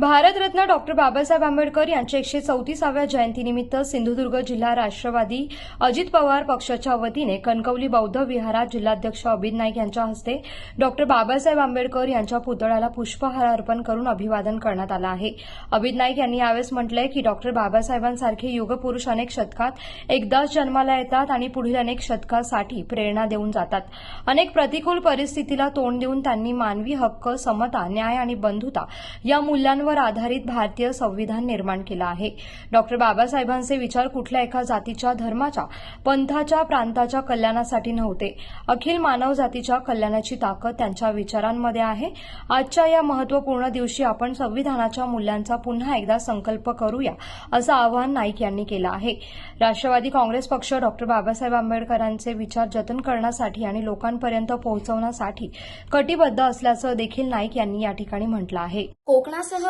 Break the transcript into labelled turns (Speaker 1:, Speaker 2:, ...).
Speaker 1: Bharat Ratna doctor Babasaheb Ambedkar यांच्या एकशे चौतीसाव्या जयंतीनिमित्त सिंधुदुर्ग जिल्हा राष्ट्रवादी अजित पवार पक्षाच्या वतीने कणकवली बौद्ध विहारात जिल्हाध्यक्ष अभित नाईक यांच्या हस्ते डॉक्टर बाबासाहेब आंबेडकर यांच्या पुतळ्याला पुष्पहार अर्पण करून अभिवादन करण्यात आलं आहे. अभित नाईक यांनी यावेळेस म्हटलंय की डॉक्टर बाबासाहेबांसारखे युगपुरुष अनेक शतकात एकदाच जन्माला येतात आणि पुढील अनेक शतकासाठी प्रेरणा देऊन जातात. अनेक प्रतिकूल परिस्थितीला तोंड देऊन त्यांनी मानवी हक्क समता न्याय आणि बंधुता या मूल्यांवर आधारित भारतीय संविधान निर्माण केलं आहे. डॉक्टर बाबासाहेबांचे विचार कुठल्या एका जातीच्या धर्माच्या पंथाच्या प्रांताच्या कल्याणासाठी नव्हते. अखिल मानव जातीच्या कल्याणाची ताकद त्यांच्या विचारांमध्ये आहे. आजच्या या महत्त्वपूर्ण दिवशी आपण संविधानाच्या मूल्यांचा पुन्हा एकदा संकल्प करूया असं आवाहन नाईक यांनी केलं आहे. राष्ट्रवादी काँग्रेस पक्ष डॉक्टर बाबासाहेब आंबेडकरांचे विचार जतन करण्यासाठी आणि लोकांपर्यंत पोहोचवण्यासाठी कटिबद्ध असल्याचं देखील नाईक यांनी या ठिकाणी म्हटलं आहे.
Speaker 2: कोकणासह